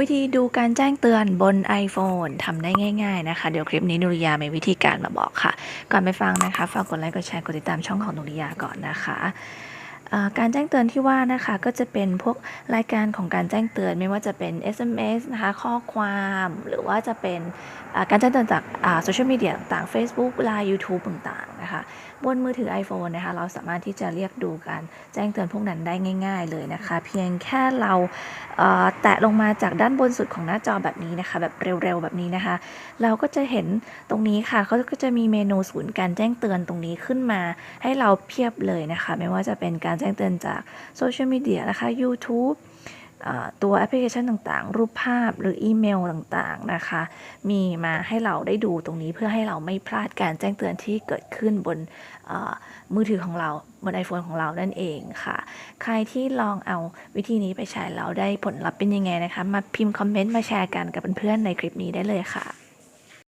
วิธีดูการแจ้งเตือนบน iPhone ทำได้ง่าย ๆ นะคะ เดี๋ยวคลิปนี้นุริยามีวิธีการมาบอกค่ะ ก่อนไปฟังนะคะ ฝากกดไลค์ กดแชร์ กดติดตามช่องของนุริยาก่อนนะคะการแจ้งเตือนที่ว่านะคะก็จะเป็นพวกรายการของการแจ้งเตือนไม่ว่าจะเป็น SMS นะคะข้อความหรือว่าจะเป็นการแจ้งเตือนจากโซเชียลมีเดียต่าง Facebook Line YouTube ต่าง นะคะ บนมือถือ iPhone นะคะ เราสามารถที่จะเรียกดูการแจ้งเตือนพวกนั้นได้ง่าย ๆ เลยนะคะ เพียงแค่เราเแตะลงมาจากด้านบนสุดของหน้าจอแบบนี้นะคะ แบบเร็วๆแบบนี้นะคะ เราก็จะเห็นตรงนี้ค่ะเขาก็จะมีเมนูศูนย์การแจ้งเตือนตรงนี้ขึ้นมา ให้เราเพียบเลยนะคะ ไม่ว่าจะเป็นการแจ้งเตือนจากโซเชียลมีเดียนะคะ YouTube ตัวแอปพลิเคชันต่างๆ รูปภาพหรืออีเมลต่างๆนะคะ มีมาให้เราได้ดูตรงนี้เพื่อให้เราไม่พลาดการแจ้งเตือนที่เกิดขึ้นบนมือถือของเราบน iPhone ของเรานั่นเองค่ะ ใครที่ลองเอาวิธีนี้ไปใช้แล้วได้ผลลัพธ์เป็นยังไงนะคะ มาพิมพ์คอมเมนต์มาแชร์กันกับเพื่อนๆในคลิปนี้ได้เลยค่ะ